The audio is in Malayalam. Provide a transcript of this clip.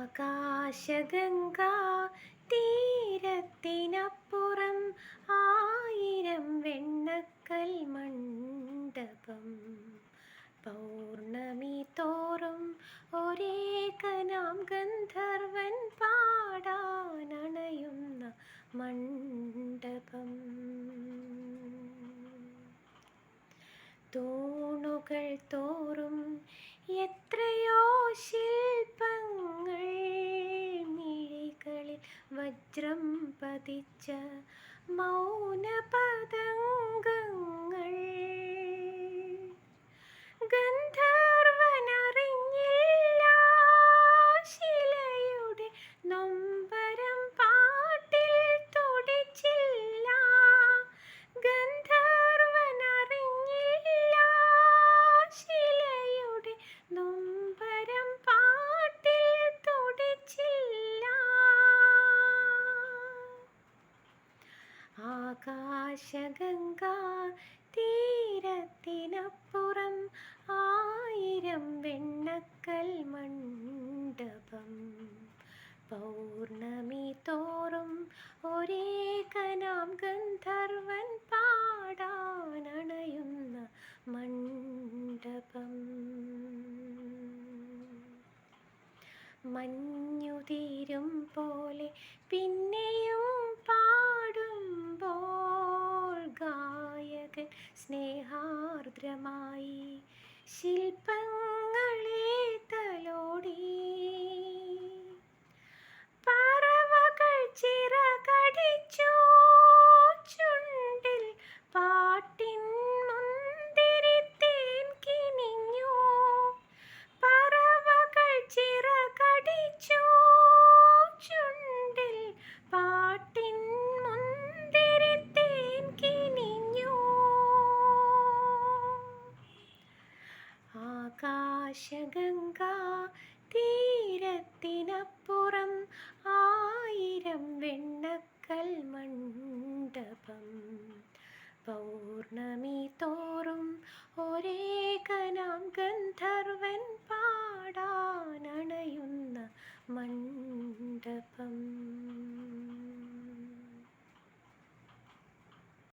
ആകാശഗംഗാ തീരത്തിനപ്പുറം ആയിരം വെണ്ണക്കൽ മണ്ഡപം. പൗർണമി തോറും ഒരേ കനാം ഗന്ധർവൻ പാടാനണയുന്ന മണ്ഡപം. തൂണുകൾ തോറും എത്രയോ ശില്പങ്ങൾ വജ്രം പതിച്ച മൗനപതംഗങ്ങൾ ആകാശഗംഗാ തീരത്തിനപ്പുറം ആയിരം വെണ്ണക്കൽ മണ്ഡപം. പൗർണമി തോറും ഒരേ കനാം ഗന്ധർവൻ പാടാനണയുന്ന മണ്ഡപം. മഞ്ഞുതീരും പോലെ പിന്നെയും പാടുമ്പോൾ ഗായകൻ സ്നേഹാർദ്രമായി ശില്പങ്ങളെ ആകാശഗംഗാ തീരത്തിനപ്പുറം ആയിരം വെണ്ണക്കൽ മണ്ഡപം. പൗർണമി തോറും ഒരേ കനം ഗന്ധർവൻ പാടാനണയുന്ന മണ്ഡപം.